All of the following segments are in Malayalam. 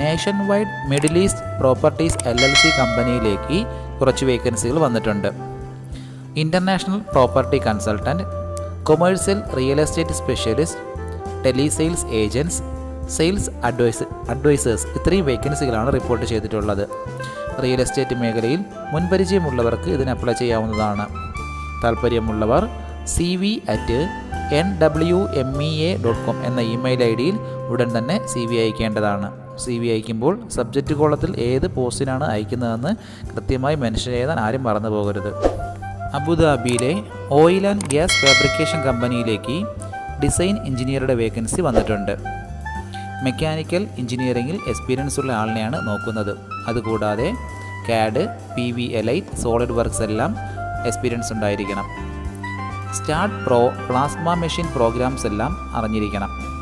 Nation Wide Middle East Properties L L C കമ്പനിയിലേക്ക് കുറച്ച് വേക്കൻസികൾ വന്നിട്ടുണ്ട്. International property consultant commercial real estate specialist telesales agents sales advise advisors ഇത്രയും വേക്കൻസികളാണ് റിപ്പോർട്ട് ചെയ്തിട്ടുള്ളത്. റിയൽ എസ്റ്റേറ്റ് മേഖലയിൽ മുൻപരിചയമുള്ളവർക്ക് ഇതിന് അപ്ലൈ ചെയ്യാവുന്നതാണ്. താല്പര്യമുള്ളവർ C V at N W M E A dot com എന്ന ഇമെയിൽ ഐ ഡിയിൽ ഉടൻ തന്നെ സി വി അയക്കേണ്ടതാണ്. സി വി അയക്കുമ്പോൾ സബ്ജക്റ്റ് കോളത്തിൽ ഏത് പോസ്റ്റിനാണ് അയക്കുന്നതെന്ന് കൃത്യമായി മെൻഷൻ ചെയ്താൽ ആരും മറന്നു പോകരുത്. അബുദാബിയിലെ ഓയിൽ ആൻഡ് ഗ്യാസ് ഫാബ്രിക്കേഷൻ കമ്പനിയിലേക്ക് ഡിസൈൻ എഞ്ചിനീയറുടെ വേക്കൻസി വന്നിട്ടുണ്ട്. മെക്കാനിക്കൽ എഞ്ചിനീയറിംഗിൽ എക്സ്പീരിയൻസ് ഉള്ള ആളിനെയാണ് നോക്കുന്നത്. അതുകൂടാതെ CAD P V Elite SolidWorks എല്ലാം എക്സ്പീരിയൻസ് ഉണ്ടായിരിക്കണം. Start pro plasma machine programs എല്ലാം അറിഞ്ഞിരിക്കണം.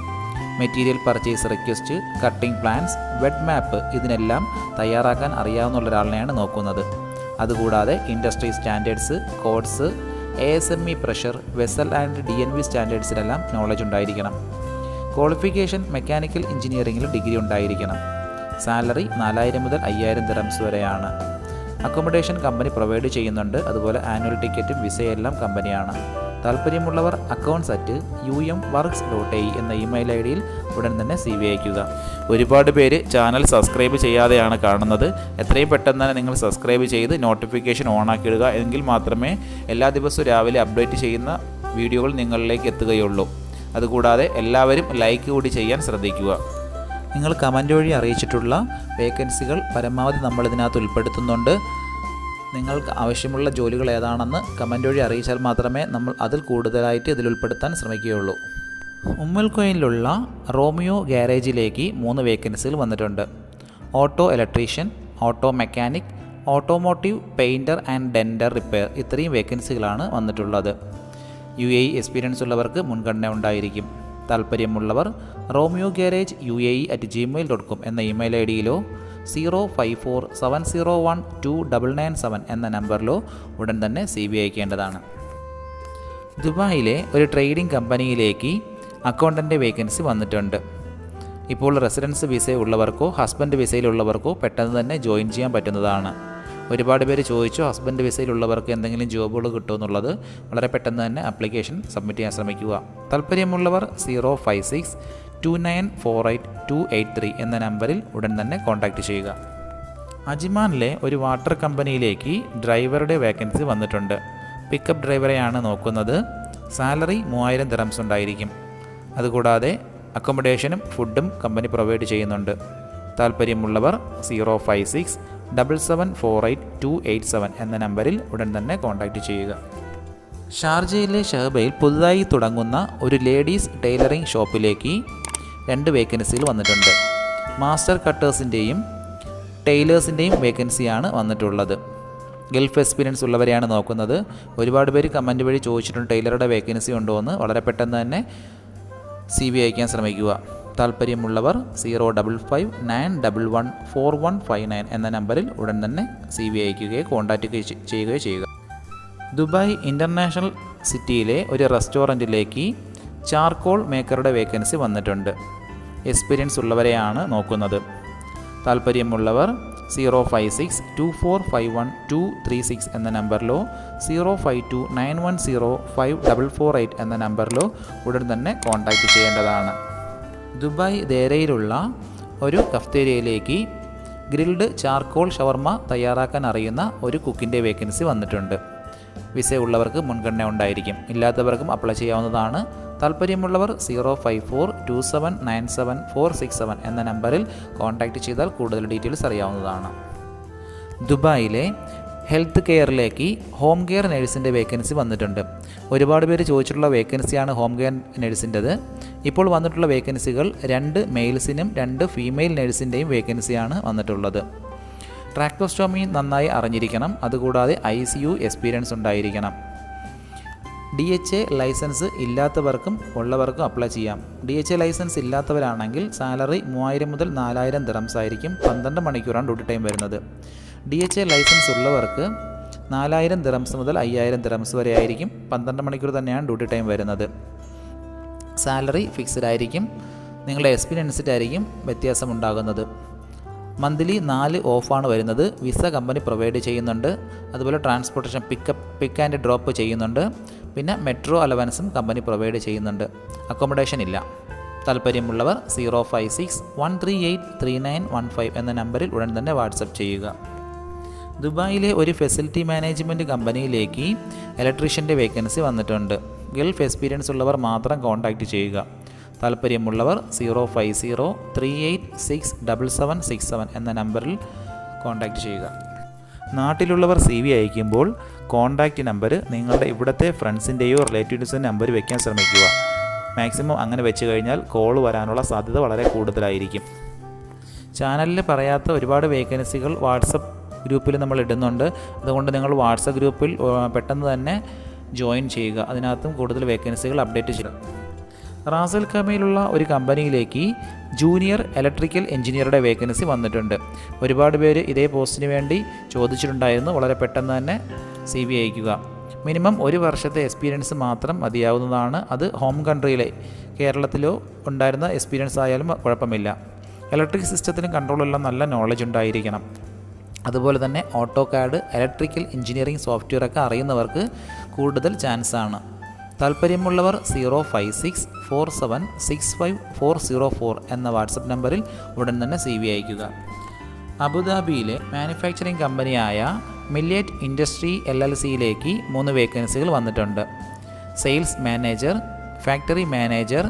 Material purchase request cutting plans weld map ഇതിനെല്ലാം തയ്യാറാക്കാൻ അറിയാവുന്ന ഒരാളിനെയാണ് നോക്കുന്നത്. അതുകൂടാതെ industry standards codes A S M E pressure vessel and D N V സ്റ്റാൻഡേർഡ്സിലെല്ലാം knowledge ഉണ്ടായിരിക്കണം. ക്വാളിഫിക്കേഷൻ മെക്കാനിക്കൽ എഞ്ചിനീയറിംഗിൽ ഡിഗ്രി ഉണ്ടായിരിക്കണം. സാലറി നാലായിരം മുതൽ അയ്യായിരം ദിറംസ് വരെയാണ്. അക്കോമഡേഷൻ കമ്പനി പ്രൊവൈഡ് ചെയ്യുന്നുണ്ട്. അതുപോലെ ആനുവൽ ടിക്കറ്റും വിസയെല്ലാം കമ്പനിയാണ് താല്പര്യമുള്ളവർ accounts at U M works dot I എന്ന ഇമെയിൽ ഐ ഡിയിൽ ഉടൻ തന്നെ സി വി അയക്കുക ഒരുപാട് പേര് ചാനൽ സബ്സ്ക്രൈബ് ചെയ്യാതെയാണ് കാണുന്നത്. എത്രയും പെട്ടെന്ന് തന്നെ നിങ്ങൾ സബ്സ്ക്രൈബ് ചെയ്ത് നോട്ടിഫിക്കേഷൻ ഓണാക്കിയിടുക. എങ്കിൽ മാത്രമേ എല്ലാ ദിവസവും രാവിലെ അപ്ഡേറ്റ് ചെയ്യുന്ന വീഡിയോകൾ നിങ്ങളിലേക്ക് എത്തുകയുള്ളൂ. അതുകൂടാതെ എല്ലാവരും ലൈക്ക് കൂടി ചെയ്യാൻ ശ്രദ്ധിക്കുക. നിങ്ങൾ കമന്റ് വഴി അറിയിച്ചിട്ടുള്ള വേക്കൻസികൾ പരമാവധി നമ്മളിതിനകത്ത് ഉൾപ്പെടുത്തുന്നുണ്ട്. നിങ്ങൾക്ക് ആവശ്യമുള്ള ജോലികൾ ഏതാണെന്ന് കമന്റ് വഴി അറിയിച്ചാൽ മാത്രമേ നമ്മൾ അതിൽ കൂടുതലായിട്ട് ഇതിൽ ഉൾപ്പെടുത്താൻ ശ്രമിക്കുകയുള്ളൂ. ഉമ്മൽക്കോയിലുള്ള റോമിയോ ഗ്യാരേജിലേക്ക് മൂന്ന് വേക്കൻസികൾ വന്നിട്ടുണ്ട്. Auto electrician auto mechanic automotive painter and denter repair ഇത്രയും വേക്കൻസികളാണ് വന്നിട്ടുള്ളത്. യു എ എക്സ്പീരിയൻസ് ഉള്ളവർക്ക് മുൻഗണന ഉണ്ടായിരിക്കും. താല്പര്യമുള്ളവർ Romeo garage U A at Gmail dot com എന്ന email I ഡിയിലോ zero five four seven zero one two double nine seven എന്ന നമ്പറിലോ ഉടൻ തന്നെ സി ബി അയക്കേണ്ടതാണ്. ദുബായിലെ ഒരു ട്രേഡിംഗ് കമ്പനിയിലേക്ക് അക്കൗണ്ടന്റ് വേക്കൻസി വന്നിട്ടുണ്ട്. ഇപ്പോൾ റെസിഡൻസ് വിസ ഉള്ളവർക്കോ ഹസ്ബൻഡ് വിസയിലുള്ളവർക്കോ പെട്ടെന്ന് തന്നെ ജോയിൻ ചെയ്യാൻ പറ്റുന്നതാണ്. ഒരുപാട് പേര് ചോദിച്ചു ഹസ്ബൻഡ് വിസയിലുള്ളവർക്ക് എന്തെങ്കിലും ജോബുകൾ കിട്ടുമോ എന്നുള്ളത്? വളരെ പെട്ടെന്ന് തന്നെ അപ്ലിക്കേഷൻ സബ്മിറ്റ് ചെയ്യാൻ ശ്രമിക്കുക. താല്പര്യമുള്ളവർ zero five six two nine four eight two eight three എന്ന നമ്പറിൽ ഉടൻ തന്നെ കോൺടാക്റ്റ് ചെയ്യുക. അജിമാനിലെ ഒരു വാട്ടർ കമ്പനിയിലേക്ക് ഡ്രൈവറുടെ വേക്കൻസി വന്നിട്ടുണ്ട്. പിക്കപ്പ് ഡ്രൈവറെയാണ് നോക്കുന്നത്. സാലറി മൂവായിരം ദിറംസ് ഉണ്ടായിരിക്കും. അതുകൂടാതെ അക്കോമഡേഷനും ഫുഡും കമ്പനി പ്രൊവൈഡ് ചെയ്യുന്നുണ്ട്. താല്പര്യമുള്ളവർ zero five six double seven four eight two eight seven എന്ന നമ്പറിൽ ഉടൻ തന്നെ കോൺടാക്റ്റ് ചെയ്യുക. ഷാർജയിലെ ഷഹബയിൽ പുതുതായി തുടങ്ങുന്ന ഒരു ലേഡീസ് ടൈലറിംഗ് ഷോപ്പിലേക്ക് രണ്ട് വേക്കൻസികൾ വന്നിട്ടുണ്ട്. മാസ്റ്റർ കട്ടേഴ്സിന്റെയും ടൈലേഴ്സിന്റെയും വേക്കൻസിയാണ് വന്നിട്ടുള്ളത്. ഗൾഫ് എക്സ്പീരിയൻസ് ഉള്ളവരെയാണ് നോക്കുന്നത്. ഒരുപാട് പേര് കമന്റ് വഴി ചോദിച്ചിട്ടുണ്ട് ടൈലറുടെ വേക്കൻസി ഉണ്ടോ എന്ന് വളരെ പെട്ടെന്ന് തന്നെ സി ബി അയക്കാൻ ശ്രമിക്കുക. താല്പര്യമുള്ളവർ zero double five nine double one four one five nine എന്ന നമ്പറിൽ ഉടൻ തന്നെ സി ബി അയക്കുകയോ കോൺടാക്റ്റ് ചെയ്യുകയോ ചെയ്യുക. ദുബായ് ഇന്റർനാഷണൽ സിറ്റിയിലെ ഒരു റെസ്റ്റോറന്റിലേക്ക് ചാർക്കോൾ മേക്കറുടെ വേക്കൻസി വന്നിട്ടുണ്ട്. എക്സ്പീരിയൻസ് ഉള്ളവരെയാണ് നോക്കുന്നത്. താല്പര്യമുള്ളവർ zero five six two four five one two three six എന്ന നമ്പറിലോ zero five two nine one zero five double four eight എന്ന നമ്പറിലോ ഉടൻ തന്നെ കോൺടാക്റ്റ് ചെയ്യേണ്ടതാണ്. ദുബായ് ദേരയിലുള്ള ഒരു കഫ്തേരിയയിലേക്ക് ഗ്രിൽഡ് ചാർക്കോൾ ഷവർമ തയ്യാറാക്കാൻ അറിയുന്ന ഒരു കുക്കിന്റെ വേക്കൻസി വന്നിട്ടുണ്ട്. വിസ ഉള്ളവർക്ക് മുൻഗണന ഉണ്ടായിരിക്കും. ഇല്ലാത്തവർക്കും അപ്ലൈ ചെയ്യാവുന്നതാണ് താല്പര്യമുള്ളവർ zero five four two seven nine seven four six seven എന്ന നമ്പറിൽ കോൺടാക്റ്റ് ചെയ്താൽ കൂടുതൽ ഡീറ്റെയിൽസ് അറിയാവുന്നതാണ്. ദുബായിലെ ഹെൽത്ത് കെയറിലേക്ക് ഹോം കെയർ നഴ്സിന്റെ വേക്കൻസി വന്നിട്ടുണ്ട്. ഒരുപാട് പേര് ചോദിച്ചിട്ടുള്ള വേക്കൻസിയാണ് ഹോം കെയർ നഴ്സിന്റെത്. ഇപ്പോൾ വന്നിട്ടുള്ള വേക്കൻസികൾ രണ്ട് മെയിൽസിനും രണ്ട് ഫീമെയിൽ നഴ്സിന്റെയും വേക്കൻസിയാണ് വന്നിട്ടുള്ളത്. ട്രാക്ടോസ്റ്റോമി നന്നായി അറിഞ്ഞിരിക്കണം. അതുകൂടാതെ ഐ സി യു എക്സ്പീരിയൻസ് ഉണ്ടായിരിക്കണം. ഡി എച്ച് എ ലൈസൻസ് ഇല്ലാത്തവർക്കും ഉള്ളവർക്കും അപ്ലൈ ചെയ്യാം. ഡി എച്ച് എ ലൈസൻസ് ഇല്ലാത്തവരാണെങ്കിൽ സാലറി മൂവായിരം മുതൽ നാലായിരം ദിറംസ് ആയിരിക്കും പന്ത്രണ്ട് മണിക്കൂറാണ് ഡ്യൂട്ടി ടൈം വരുന്നത്. ഡി എച്ച് എ ലൈസൻസ് ഉള്ളവർക്ക് നാലായിരം ദിറംസ് മുതൽ അയ്യായിരം ദിറംസ് വരെ ആയിരിക്കും പന്ത്രണ്ട് മണിക്കൂർ തന്നെയാണ് ഡ്യൂട്ടി ടൈം വരുന്നത്. സാലറി ഫിക്സ്ഡ് ആയിരിക്കും. നിങ്ങളുടെ എക്സ്പീരിയൻസ് ആയിരിക്കും വ്യത്യാസം ഉണ്ടാകുന്നത്. മന്ത്ലി നാല് ഓഫാണ് വരുന്നത്. വിസ കമ്പനി പ്രൊവൈഡ് ചെയ്യുന്നുണ്ട്. അതുപോലെ transportation pickup pick and drop ചെയ്യുന്നുണ്ട്. പിന്നെ മെട്രോ അലവൻസും കമ്പനി പ്രൊവൈഡ് ചെയ്യുന്നുണ്ട്. അക്കോമഡേഷൻ ഇല്ല. താല്പര്യമുള്ളവർ zero five six one three eight three nine one five എന്ന നമ്പറിൽ ഉടൻ തന്നെ വാട്സപ്പ് ചെയ്യുക. ദുബായിലെ ഒരു ഫെസിലിറ്റി മാനേജ്മെന്റ് കമ്പനിയിലേക്ക് ഇലക്ട്രീഷ്യന്റെ വേക്കൻസി വന്നിട്ടുണ്ട്. ഗൾഫ് എക്സ്പീരിയൻസ് ഉള്ളവർ മാത്രം കോൺടാക്റ്റ് ചെയ്യുക. താല്പര്യമുള്ളവർ zero five zero three eight six double seven six seven എന്ന നമ്പറിൽ കോൺടാക്റ്റ് ചെയ്യുക. നാട്ടിലുള്ളവർ സി വി അയക്കുമ്പോൾ കോൺടാക്റ്റ് നമ്പർ നിങ്ങളുടെ ഇവിടുത്തെ ഫ്രണ്ട്സിന്റെയോ റിലേറ്റീവ്സിന്റെ നമ്പർ വയ്ക്കാൻ ശ്രമിക്കുക. മാക്സിമം അങ്ങനെ വെച്ച് കഴിഞ്ഞാൽ കോൾ വരാനുള്ള സാധ്യത വളരെ കൂടുതലായിരിക്കും. ചാനലിൽ പറയാത്ത ഒരുപാട് വേക്കൻസികൾ വാട്സപ്പ് ഗ്രൂപ്പിൽ നമ്മൾ ഇടുന്നുണ്ട്. അതുകൊണ്ട് നിങ്ങൾ വാട്സപ്പ് ഗ്രൂപ്പിൽ പെട്ടെന്ന് തന്നെ ജോയിൻ ചെയ്യുക. അതിനകത്തും കൂടുതൽ വേക്കൻസികൾ അപ്ഡേറ്റ് ചെയ്യുക റാസൽ കമയിലുള്ള ഒരു കമ്പനിയിലേക്ക് ജൂനിയർ ഇലക്ട്രിക്കൽ എഞ്ചിനീയറുടെ വേക്കൻസി വന്നിട്ടുണ്ട്. ഒരുപാട് പേര് ഇതേ പോസ്റ്റിന് വേണ്ടി ചോദിച്ചിട്ടുണ്ടായിരുന്നു. വളരെ പെട്ടെന്ന് തന്നെ സി വി അയക്കുക. മിനിമം ഒരു വർഷത്തെ എക്സ്പീരിയൻസ് മാത്രം മതിയാവുന്നതാണ്. അത് ഹോം കൺട്രിയിലെ കേരളത്തിലോ ഉണ്ടായിരുന്ന എക്സ്പീരിയൻസ് ആയാലും കുഴപ്പമില്ല. ഇലക്ട്രിക് സിസ്റ്റത്തിനും കൺട്രോളെല്ലാം നല്ല നോളജ് ഉണ്ടായിരിക്കണം. അതുപോലെ തന്നെ AutoCAD electrical engineering software ഒക്കെ അറിയുന്നവർക്ക് കൂടുതൽ ചാൻസ് ആണ്. താല്പര്യമുള്ളവർ zero five six four seven six five four zero four എന്ന വാട്സപ്പ് നമ്പറിൽ ഉടൻ തന്നെ സി വി അയക്കുക. അബുദാബിയിലെ മാനുഫാക്ചറിംഗ് കമ്പനിയായ മില്ലേറ്റ് ഇൻഡസ്ട്രി എൽ എൽ സിയിലേക്ക് മൂന്ന് വേക്കൻസികൾ വന്നിട്ടുണ്ട്. Sales manager factory manager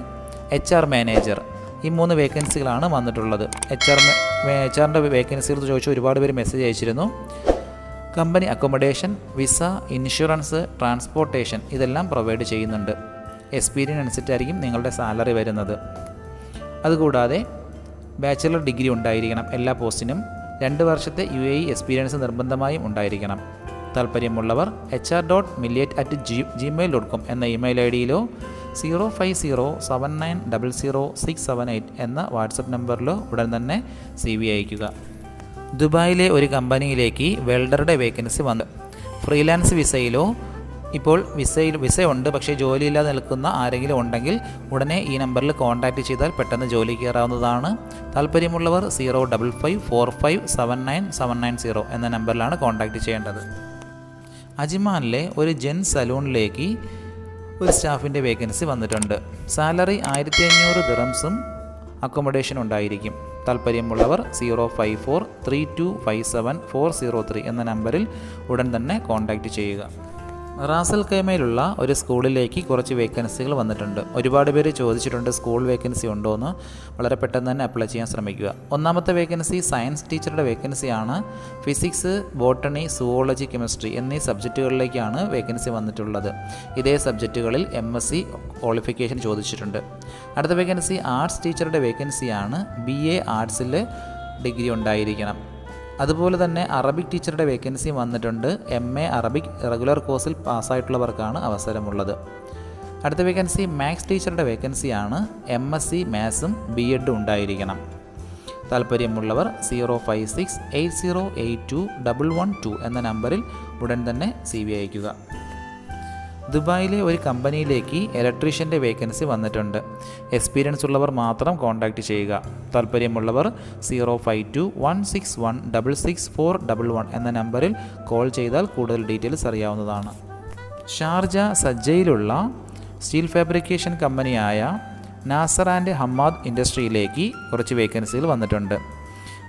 H R manager ഈ മൂന്ന് വേക്കൻസികളാണ് വന്നിട്ടുള്ളത്. എച്ച് ആർ എച്ച് ആറിന്റെ വേക്കൻസികൾ ചോദിച്ച് ഒരുപാട് പേര് മെസ്സേജ് അയച്ചിരുന്നു. Company accommodation visa insurance transportation ഇതെല്ലാം പ്രൊവൈഡ് ചെയ്യുന്നുണ്ട്. എക്സ്പീരിയൻസ് അനുസരിച്ചായിരിക്കും നിങ്ങളുടെ സാലറി വരുന്നത്. അതുകൂടാതെ ബാച്ചിലർ ഡിഗ്രി ഉണ്ടായിരിക്കണം എല്ലാ പോസ്റ്റിനും. രണ്ട് വർഷത്തെ യു എ എക്സ്പീരിയൻസ് നിർബന്ധമായും ഉണ്ടായിരിക്കണം. താല്പര്യമുള്ളവർ H R dot മില്ലിയറ്റ് at G Gmail dot com എന്ന email I ഡിയിലോ zero five zero seven nine double zero six seven eight എന്ന വാട്സപ്പ് നമ്പറിലോ ഉടൻ തന്നെ സി വി അയയ്ക്കുക. ദുബായിലെ ഒരു കമ്പനിയിലേക്ക് വെൽഡറുടെ വേക്കൻസി വന്നു. ഫ്രീലാൻസ് വിസയിലോ ഇപ്പോൾ വിസയിൽ വിസയുണ്ട് പക്ഷേ ജോലിയില്ലാതെ നിൽക്കുന്ന ആരെങ്കിലും ഉണ്ടെങ്കിൽ ഉടനെ ഈ നമ്പറിൽ കോൺടാക്റ്റ് ചെയ്താൽ പെട്ടെന്ന് ജോലി കയറാവുന്നതാണ്. താല്പര്യമുള്ളവർ zero double five four five seven nine seven nine zero എന്ന നമ്പറിലാണ് കോൺടാക്റ്റ് ചെയ്യേണ്ടത്. അജ്മാനിലെ ഒരു ജെൻ സലൂണിലേക്ക് ഒരു സ്റ്റാഫിന്റെ വേക്കൻസി വന്നിട്ടുണ്ട്. സാലറി ആയിരത്തി അഞ്ഞൂറ് ദിറംസും അക്കോമഡേഷൻ ഉണ്ടായിരിക്കും. താല്പര്യമുള്ളവർ zero five four three two five seven four zero three എന്ന നമ്പറിൽ ഉടൻ തന്നെ കോൺടാക്റ്റ് ചെയ്യുക. റാസൽ കൈമയിലുള്ള ഒരു സ്കൂളിലേക്ക് കുറച്ച് വേക്കൻസികൾ വന്നിട്ടുണ്ട്. ഒരുപാട് പേര് ചോദിച്ചിട്ടുണ്ട് സ്കൂൾ വേക്കൻസി ഉണ്ടോ എന്ന് വളരെ പെട്ടെന്ന് തന്നെ അപ്ലൈ ചെയ്യാൻ ശ്രമിക്കുക. ഒന്നാമത്തെ വേക്കൻസി സയൻസ് ടീച്ചറുടെ വേക്കൻസിയാണ്. ഫിസിക്സ് ബോട്ടണി സുവോളജി കെമിസ്ട്രി എന്നീ സബ്ജക്റ്റുകളിലേക്കാണ് വേക്കൻസി വന്നിട്ടുള്ളത്. ഇതേ സബ്ജക്റ്റുകളിൽ എം എസ് സി ക്വാളിഫിക്കേഷൻ ചോദിച്ചിട്ടുണ്ട്. അടുത്ത വേക്കൻസി ആർട്സ് ടീച്ചറുടെ വേക്കൻസിയാണ്. ബി എ ആർട്സിൽ ഡിഗ്രി ഉണ്ടായിരിക്കണം. അതുപോലെ തന്നെ അറബിക് ടീച്ചറുടെ വേക്കൻസി വന്നിട്ടുണ്ട്. എം എ അറബിക് റെഗുലർ കോഴ്സിൽ പാസ്സായിട്ടുള്ളവർക്കാണ് അവസരമുള്ളത്. അടുത്ത വേക്കൻസി മാത്സ് ടീച്ചറുടെ വേക്കൻസിയാണ്. എം എസ് സി മാത്സും ബി എഡും ഉണ്ടായിരിക്കണം. താല്പര്യമുള്ളവർ zero five six eight zero eight two double one two എന്ന നമ്പറിൽ ഉടൻ തന്നെ സി വി അയക്കുക ദുബായിലെ ഒരു കമ്പനിയിലേക്ക് ഇലക്ട്രീഷ്യന്റെ വേക്കൻസി വന്നിട്ടുണ്ട്. എക്സ്പീരിയൻസ് ഉള്ളവർ മാത്രം കോൺടാക്റ്റ് ചെയ്യുക. താല്പര്യമുള്ളവർ zero five two one six one double six four double one എന്ന നമ്പറിൽ കോൾ ചെയ്താൽ കൂടുതൽ ഡീറ്റെയിൽസ് അറിയാവുന്നതാണ്. ഷാർജ സജ്ജയിലുള്ള സ്റ്റീൽ ഫാബ്രിക്കേഷൻ കമ്പനിയായ നാസർ ആൻഡ് ഹമ്മാദ് ഇൻഡസ്ട്രിയിലേക്ക് കുറച്ച് വേക്കൻസികൾ വന്നിട്ടുണ്ട്.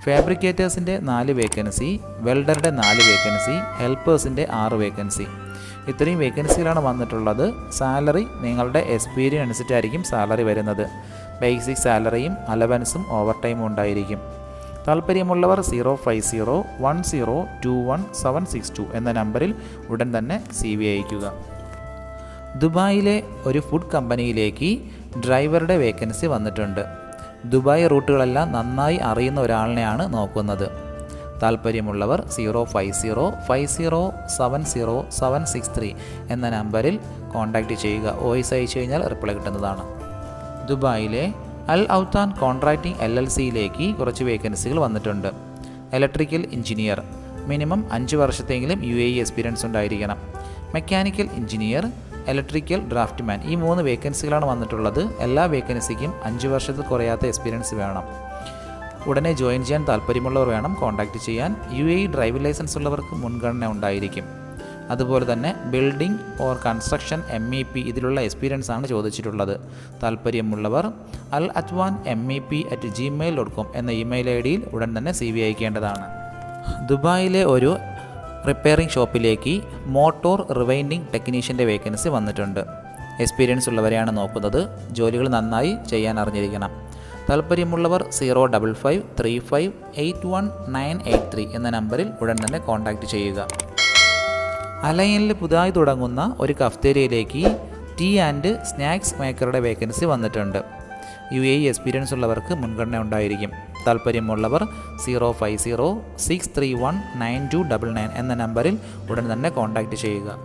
ഫാബ്രിക്കേറ്റേഴ്സിന്റെ നാല് വേക്കൻസി വെൽഡറുടെ നാല് വേക്കൻസി ഹെൽപ്പേഴ്സിന്റെ ആറ് വേക്കൻസി ഇത്രയും വേക്കൻസികളാണ് വന്നിട്ടുള്ളത്. സാലറി നിങ്ങളുടെ എക്സ്പീരിയൻസ് അനുസരിച്ചായിരിക്കും സാലറി വരുന്നത്. ബേസിക് സാലറിയും അലവൻസും ഓവർ ടൈമും ഉണ്ടായിരിക്കും. താല്പര്യമുള്ളവർ zero five zero one zero two one seven six two എന്ന നമ്പറിൽ ഉടൻ തന്നെ സി വി അയക്കുക ദുബായിലെ ഒരു ഫുഡ് കമ്പനിയിലേക്ക് ഡ്രൈവറുടെ വേക്കൻസി വന്നിട്ടുണ്ട്. ദുബായ് റൂട്ടുകളെല്ലാം നന്നായി അറിയുന്ന ഒരാളിനെയാണ് നോക്കുന്നത്. താല്പര്യമുള്ളവർ zero five zero five zero seven zero seven six three എന്ന നമ്പറിൽ കോൺടാക്റ്റ് ചെയ്യുക. വോയിസ് അയച്ചു കഴിഞ്ഞാൽ റിപ്ലൈ കിട്ടുന്നതാണ്. ദുബായിലെ Al Awtan contracting L L സിയിലേക്ക് കുറച്ച് വേക്കൻസികൾ വന്നിട്ടുണ്ട്. Electrical engineer. മിനിമം അഞ്ച് വർഷത്തെങ്കിലും യു എ എക്സ്പീരിയൻസ് ഉണ്ടായിരിക്കണം. മെക്കാനിക്കൽ എഞ്ചിനീയർ ഇലക്ട്രിക്കൽ ഡ്രാഫ്റ്റ്മാൻ ഈ മൂന്ന് വേക്കൻസികളാണ് വന്നിട്ടുള്ളത്. എല്ലാ വേക്കൻസിക്കും അഞ്ച് വർഷത്തിൽ കുറയാത്ത എക്സ്പീരിയൻസ് വേണം. ഉടനെ ജോയിൻ ചെയ്യാൻ താല്പര്യമുള്ളവർ വേണം കോൺടാക്റ്റ് ചെയ്യാൻ. യു എ ഡ്രൈവിംഗ് ലൈസൻസ് ഉള്ളവർക്ക് മുൻഗണന ഉണ്ടായിരിക്കും. അതുപോലെ തന്നെ building or construction M E P ഇതിലുള്ള എക്സ്പീരിയൻസ് ആണ് ചോദിച്ചിട്ടുള്ളത്. താല്പര്യമുള്ളവർ Al Atwan M E P at Gmail dot com എന്ന ഇമെയിൽ ഐ ഡിയിൽ ഉടൻ തന്നെ സി വി അയക്കേണ്ടതാണ്. ദുബായിലെ ഒരു റിപ്പയറിംഗ് ഷോപ്പിലേക്ക് മോട്ടോർ റിവൈൻഡിംഗ് ടെക്നീഷ്യന്റെ വേക്കൻസി വന്നിട്ടുണ്ട്. എക്സ്പീരിയൻസ് ഉള്ളവരെയാണ് നോക്കുന്നത്. ജോലികൾ നന്നായി ചെയ്യാൻ അറിഞ്ഞിരിക്കണം. താല്പര്യമുള്ളവർ zero double five three five eight one nine eight three എന്ന നമ്പറിൽ ഉടൻ തന്നെ കോൺടാക്റ്റ് ചെയ്യുക. അലയനിൽ പുതുതായി തുടങ്ങുന്ന ഒരു കഫ്തേരിയയിലേക്ക് ടീ ആൻഡ് സ്നാക്സ് മേക്കറുടെ വേക്കൻസി വന്നിട്ടുണ്ട്. യു എ എക്സ്പീരിയൻസ് ഉള്ളവർക്ക് മുൻഗണന ഉണ്ടായിരിക്കും. താല്പര്യമുള്ളവർ zero five zero six three one nine two double nine എന്ന നമ്പറിൽ ഉടൻ തന്നെ കോൺടാക്റ്റ് ചെയ്യുക.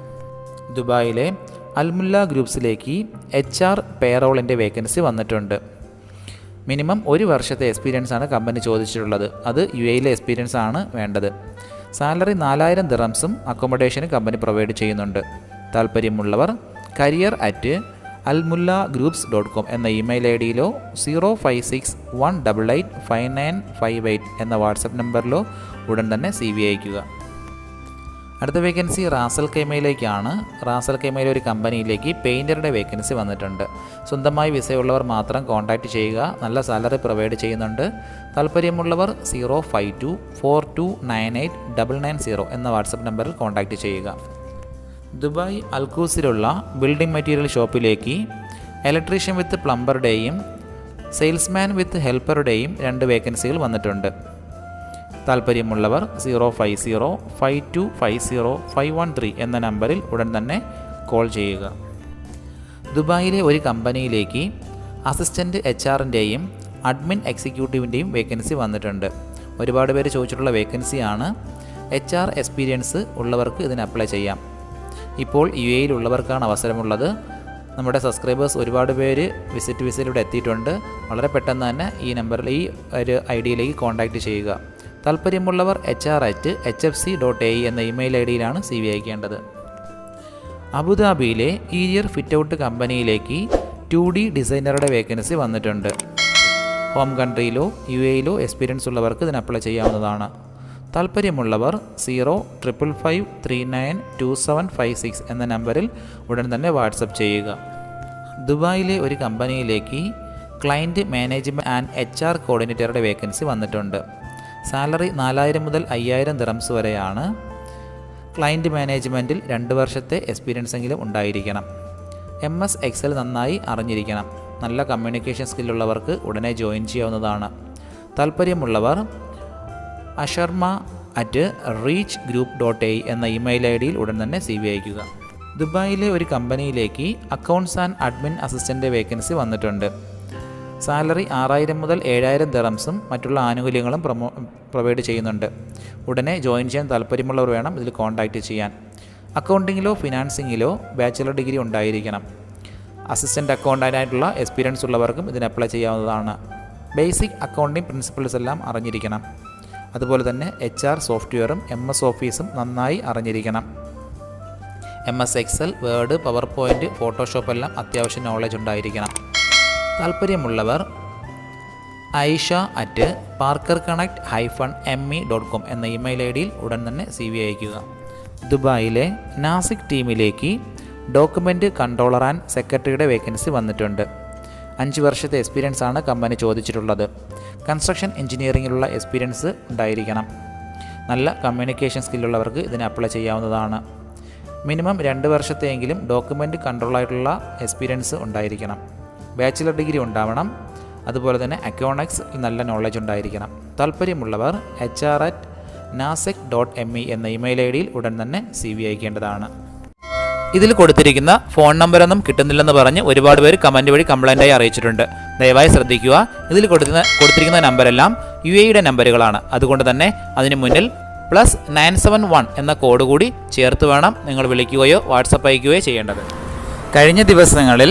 ദുബായിലെ അൽമുല്ല ഗ്രൂപ്പ്സിലേക്ക് എച്ച് ആർ പേറോളിന്റെ വേക്കൻസി വന്നിട്ടുണ്ട്. മിനിമം ഒരു വർഷത്തെ എക്സ്പീരിയൻസ് ആണ് കമ്പനി ചോദിച്ചിട്ടുള്ളത്. അത് യു എയിലെ എക്സ്പീരിയൻസ് ആണ് വേണ്ടത്. സാലറി നാലായിരം ദിറംസും അക്കോമഡേഷന് കമ്പനി പ്രൊവൈഡ് ചെയ്യുന്നുണ്ട്. താല്പര്യമുള്ളവർ career at Almulla groups dot com email email I ഡിയിലോ zero five six one double eight five nine five eight എന്ന വാട്സപ്പ് നമ്പറിലോ ഉടൻ തന്നെ സി വി അയക്കുക അടുത്ത വേക്കൻസി റാസൽ കെമയിലേക്കാണ്. റാസൽ കെമയിലെ ഒരു കമ്പനിയിലേക്ക് പെയിന്ററുടെ വേക്കൻസി വന്നിട്ടുണ്ട്. സ്വന്തമായി വിസയുള്ളവർ മാത്രം കോൺടാക്റ്റ് ചെയ്യുക നല്ല സാലറി പ്രൊവൈഡ് ചെയ്യുന്നുണ്ട്. താല്പര്യമുള്ളവർ zero five two four two nine eight double nine zero എന്ന വാട്സപ്പ് നമ്പറിൽ കോൺടാക്റ്റ് ചെയ്യുക. ദുബായ് അൽക്കൂസിലുള്ള ബിൽഡിംഗ് മെറ്റീരിയൽ ഷോപ്പിലേക്ക് ഇലക്ട്രീഷ്യൻ വിത്ത് പ്ലംബറുടെയും സെയിൽസ്മാൻ വിത്ത് ഹെൽപ്പറുടെയും രണ്ട് വേക്കൻസികൾ വന്നിട്ടുണ്ട്. താല്പര്യമുള്ളവർ zero five zero five two five zero five one three എന്ന നമ്പറിൽ ഉടൻ തന്നെ കോൾ ചെയ്യുക. ദുബായിലെ ഒരു കമ്പനിയിലേക്ക് അസിസ്റ്റന്റ് എച്ച് ആറിന്റെയും അഡ്മിൻ എക്സിക്യൂട്ടീവിന്റെയും വേക്കൻസി വന്നിട്ടുണ്ട്. ഒരുപാട് പേര് ചോദിച്ചിട്ടുള്ള വേക്കൻസിയാണ്. എച്ച് ആർ എക്സ്പീരിയൻസ് ഉള്ളവർക്ക് ഇതിന് അപ്ലൈ ചെയ്യാം. ഇപ്പോൾ യു എയിലുള്ളവർക്കാണ് അവസരമുള്ളത്. നമ്മുടെ സബ്സ്ക്രൈബേഴ്സ് ഒരുപാട് പേര് വിസിറ്റ് വിസയിലൂടെ എത്തിയിട്ടുണ്ട്. വളരെ പെട്ടെന്ന് തന്നെ ഈ നമ്പറിൽ ഈ ഒരു ഐ ഡിയിലേക്ക് കോൺടാക്റ്റ് ചെയ്യുക. താല്പര്യമുള്ളവർ H R at H F C dot A എന്ന ഇമെയിൽ ഐ ഡിയിലാണ് സി വി അയക്കേണ്ടത്. അബുദാബിയിലെ ഈരിയർ ഫിറ്റ് ഔട്ട് കമ്പനിയിലേക്ക് ടു ഡി ഡിസൈനറുടെ വേക്കൻസി വന്നിട്ടുണ്ട്. ഹോം കൺട്രിയിലോ യു എയിലോ എക്സ്പീരിയൻസ് ഉള്ളവർക്ക് ഇതിന് അപ്ലൈ ചെയ്യാവുന്നതാണ്. താല്പര്യമുള്ളവർ zero triple five three nine two seven five six എന്ന നമ്പറിൽ ഉടൻ തന്നെ വാട്സപ്പ് ചെയ്യുക. ദുബായിലെ ഒരു കമ്പനിയിലേക്ക് client management and H R കോർഡിനേറ്ററുടെ vacancy വന്നിട്ടുണ്ട്. സാലറി നാലായിരം മുതൽ അയ്യായിരം ദിറംസ് വരെയാണ് ക്ലയന്റ് മാനേജ്മെന്റിൽ രണ്ട് വർഷത്തെ എക്സ്പീരിയൻസ് എങ്കിലും ഉണ്ടായിരിക്കണം. എം എസ് എക്സൽ നന്നായി അറിഞ്ഞിരിക്കണം. നല്ല കമ്മ്യൂണിക്കേഷൻ സ്കില്ലുള്ളവർക്ക് ഉടനെ ജോയിൻ ചെയ്യാവുന്നതാണ്. താല്പര്യമുള്ളവർ അഷർമ at reach group dot A എന്ന ഇമെയിൽ ഐ ഡിയിൽ ഉടൻ തന്നെ സി വി അയക്കുക ദുബായിലെ ഒരു കമ്പനിയിലേക്ക് accounts and admin assistant vacancy വന്നിട്ടുണ്ട്. സാലറി ആറായിരം മുതൽ ഏഴായിരം ദിറംസും മറ്റുള്ള ആനുകൂല്യങ്ങളും പ്രൊമോ പ്രൊവൈഡ് ചെയ്യുന്നുണ്ട്. ഉടനെ ജോയിൻ ചെയ്യാൻ താല്പര്യമുള്ളവർ വേണം ഇതിൽ കോൺടാക്റ്റ് ചെയ്യാൻ. അക്കൗണ്ടിങ്ങിലോ ഫിനാൻസിങ്ങിലോ ബാച്ചിലർ ഡിഗ്രി ഉണ്ടായിരിക്കണം. അസിസ്റ്റന്റ് അക്കൗണ്ടന്റായിട്ടുള്ള എക്സ്പീരിയൻസ് ഉള്ളവർക്കും ഇതിന് അപ്ലൈ ചെയ്യാവുന്നതാണ്. ബേസിക് അക്കൗണ്ടിങ് പ്രിൻസിപ്പിൾസ് എല്ലാം അറിഞ്ഞിരിക്കണം. അതുപോലെ തന്നെ എച്ച് ആർ സോഫ്റ്റ്വെയറും എം എസ് ഓഫീസും നന്നായി അറിഞ്ഞിരിക്കണം. M S Excel Word PowerPoint Photoshop എല്ലാം അത്യാവശ്യം നോളജ് ഉണ്ടായിരിക്കണം. താല്പര്യമുള്ളവർ Aisha at Parker Connect hyphen M E dot com എന്ന ഇമെയിൽ ഐ ഡിയിൽ ഉടൻ തന്നെ സി വി അയക്കുക ദുബായിലെ നാസിക് ടീമിലേക്ക് ഡോക്യുമെന്റ് കൺട്രോളർ ആൻഡ് സെക്രട്ടറിയുടെ വേക്കൻസി വന്നിട്ടുണ്ട്. അഞ്ച് വർഷത്തെ എക്സ്പീരിയൻസ് ആണ് കമ്പനി ചോദിച്ചിട്ടുള്ളത്. കൺസ്ട്രക്ഷൻ എഞ്ചിനീയറിങ്ങിലുള്ള എക്സ്പീരിയൻസ് ഉണ്ടായിരിക്കണം. നല്ല കമ്മ്യൂണിക്കേഷൻ സ്കില്ലുള്ളവർക്ക് ഇതിന് അപ്ലൈ ചെയ്യാവുന്നതാണ്. മിനിമം രണ്ട് വർഷത്തെയെങ്കിലും ഡോക്യുമെന്റ് കൺട്രോളായിട്ടുള്ള എക്സ്പീരിയൻസ് ഉണ്ടായിരിക്കണം. ബാച്ചിലർ ഡിഗ്രി ഉണ്ടാവണം. അതുപോലെ തന്നെ അക്കോണക്സ് നല്ല നോളജ് ഉണ്ടായിരിക്കണം. താല്പര്യമുള്ളവർ H R at Nasec dot M E എന്ന ഇമെയിൽ ഐ ഡിയിൽ ഉടൻ തന്നെ സി വി അയക്കേണ്ടതാണ്. ഇതിൽ കൊടുത്തിരിക്കുന്ന ഫോൺ നമ്പറൊന്നും കിട്ടുന്നില്ലെന്ന് പറഞ്ഞ് ഒരുപാട് പേര് കമന്റ് വഴി കംപ്ലൈന്റായി അറിയിച്ചിട്ടുണ്ട്. ദയവായി ശ്രദ്ധിക്കുക. ഇതിൽ കൊടുക്കുന്ന കൊടുത്തിരിക്കുന്ന നമ്പരെല്ലാം യു എയുടെ നമ്പറുകളാണ് അതുകൊണ്ട് തന്നെ അതിന് മുന്നിൽ പ്ലസ് നയൻ സെവൻ വൺ എന്ന കോഡ് കൂടി ചേർത്ത് വേണം നിങ്ങൾ വിളിക്കുകയോ വാട്സപ്പ് അയക്കുകയോ ചെയ്യേണ്ടത്. കഴിഞ്ഞ ദിവസങ്ങളിൽ